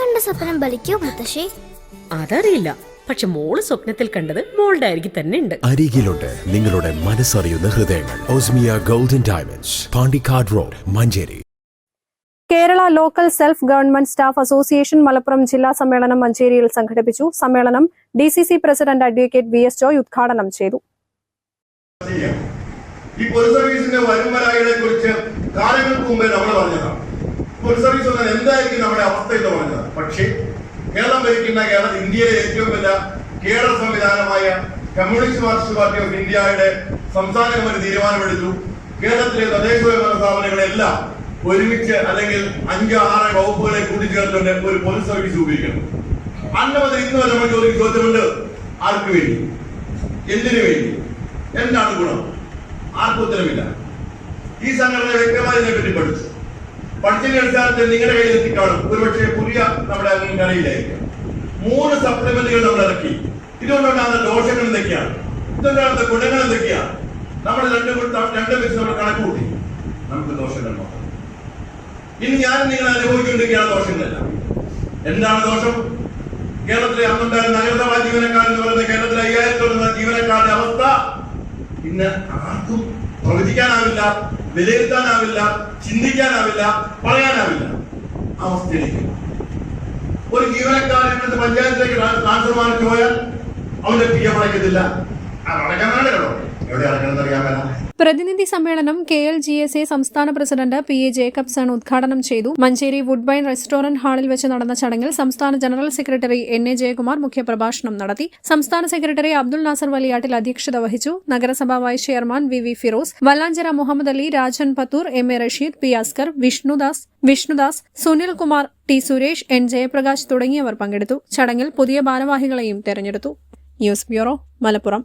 കണ്ട സ്വപ്നം ബലിക്കോ മുത്തശ്ശി? അതറിയില്ല. പക്ഷെ മോൾ സ്വപ്നത്തിൽ കണ്ടത് മോളുടെ അരികിൽ തന്നെ ഉണ്ട്. അരികിലുണ്ട് നിങ്ങളുടെ മനസ്സറിയുന്ന ഹൃദയങ്ങൾ. Osmia golden diamonds Pandikkad road Manjeri. Kerala local self government staff association Malappuram ജില്ലാ സമ്മേളനം മഞ്ചേരിയിൽ സംഘടിപ്പിച്ചു. സമ്മേളനം D C C president advocate V S Joy ഉദ്ഘാടനം ചെയ്തു. ഈ പൊതു സർവീസിന്റെ വരുംവരായികളെ കുറിച്ച് കാലങ്ങൾക്ക് മുമ്പേ നമ്മൾ പറഞ്ഞതാണ്. പൊതു സർവീസ് വന്നാൽ എന്തായിരിക്കും നമ്മുടെ അവസ്ഥ എന്ന് പറഞ്ഞത്? പക്ഷേ കേരളം ഭരിക്കുന്ന കേരള ഇന്ത്യയിലെ ഏറ്റവും വലിയ കേരള സംവിധാനമായ കമ്മ്യൂണിസ്റ്റ് മാർക്സിസ്റ്റ് പാർട്ടി ഓഫ് ഇന്ത്യയുടെ സംസ്ഥാന കമ്മിറ്റി തീരുമാനമെടുത്തു. കേരളത്തിലെ തദ്ദേശ സ്വയംഭരണ സ്ഥാപനങ്ങളെല്ലാം ഒരുമിച്ച് അല്ലെങ്കിൽ അഞ്ച് ആറ് വകുപ്പുകളെ കൂട്ടിച്ചേർത്തുകൊണ്ട് ഒരു പൊതു സർവീസ് ഉപയോഗിക്കണം അന്ന് മുതൽ ഇന്ന് വരെ നമ്മൾ ചോദിക്കും ചോദ്യമുണ്ട് ആർക്ക് വേണ്ടി? എന്തിനു വേണ്ടി? എന്താണ് ഗുണം? ആർക്കും ഉത്തരമില്ല. ഈ സംഘടന വ്യക്തമായി ഇതിനെപ്പറ്റി പഠിച്ചു. പഠിച്ചതിന്റെ അടിസ്ഥാനത്തിൽ നിങ്ങളുടെ കയ്യിൽ എത്തിക്കാണും ഒരുപക്ഷെ പുതിയ നമ്മുടെ അറിയില്ലായിരിക്കും മൂന്ന് സപ്ലിമെന്റുകൾ നമ്മൾ ഇറക്കി. ഇതുകൊണ്ടുണ്ടാകുന്ന ദോഷങ്ങൾ എന്തൊക്കെയാണ്? ഇതുകൊണ്ടാകുന്ന ഗുണങ്ങൾ എന്തൊക്കെയാണ് നമ്മൾ രണ്ട് രണ്ട് വെച്ച് നമ്മൾ കണക്ക് കൂട്ടി. നമുക്ക് ദോഷങ്ങൾ മാത്രം. ഇനി ഞാൻ നിങ്ങൾ അനുഭവിച്ചുകൊണ്ടിരിക്കുകയാണ് ദോഷങ്ങളല്ല. എന്താണ് ദോഷം? കേരളത്തിലെ അന്നുണ്ടായിരുന്ന നഗരസഭാ ജീവനക്കാരെന്ന് പറയുന്ന കേരളത്തിലെ അയ്യായിരത്തോളം ജീവനക്കാരുടെ അവസ്ഥ ഇന്ന് ആർക്കും പ്രവചിക്കാനാവില്ല വിലയിരുത്താനാവില്ല ചിന്തിക്കാനാവില്ല പറയാനാവില്ല. അവസ്ഥയിലേക്ക്. ഒരു ജീവനക്കാരൻ പഞ്ചായത്തിലേക്ക് ട്രാ- ട്രാൻസ്ഫർ വാങ്ങിച്ചു പോയാൽ അവന്റെ പി എം പ്രതിനിധി സമ്മേളനം K L G S A സംസ്ഥാന പ്രസിഡന്റ് പി എ ജേക്കബ്സൺ ഉദ്ഘാടനം ചെയ്തു. മഞ്ചേരി വുഡ്ബൈൻ റെസ്റ്റോറന്റ് ഹാളിൽ വെച്ച് നടന്ന ചടങ്ങിൽ സംസ്ഥാന general secretary N A Jayakumar മുഖ്യപ്രഭാഷണം നടത്തി. സംസ്ഥാന സെക്രട്ടറി അബ്ദുൾ നാസർ വലിയാട്ടിൽ അധ്യക്ഷത വഹിച്ചു. നഗരസഭാ vice chairman V V Firoz Vallanchira Muhammad Ali Rajan Pathur M A Rasheed P Askar Vishnudas Vishnudas Sunil Kumar T Suresh N Jayaprakash തുടങ്ങിയവർ പങ്കെടുത്തു. ചടങ്ങിൽ പുതിയ ഭാരവാഹികളെയും തെരഞ്ഞെടുത്തു. News bureau Malappuram.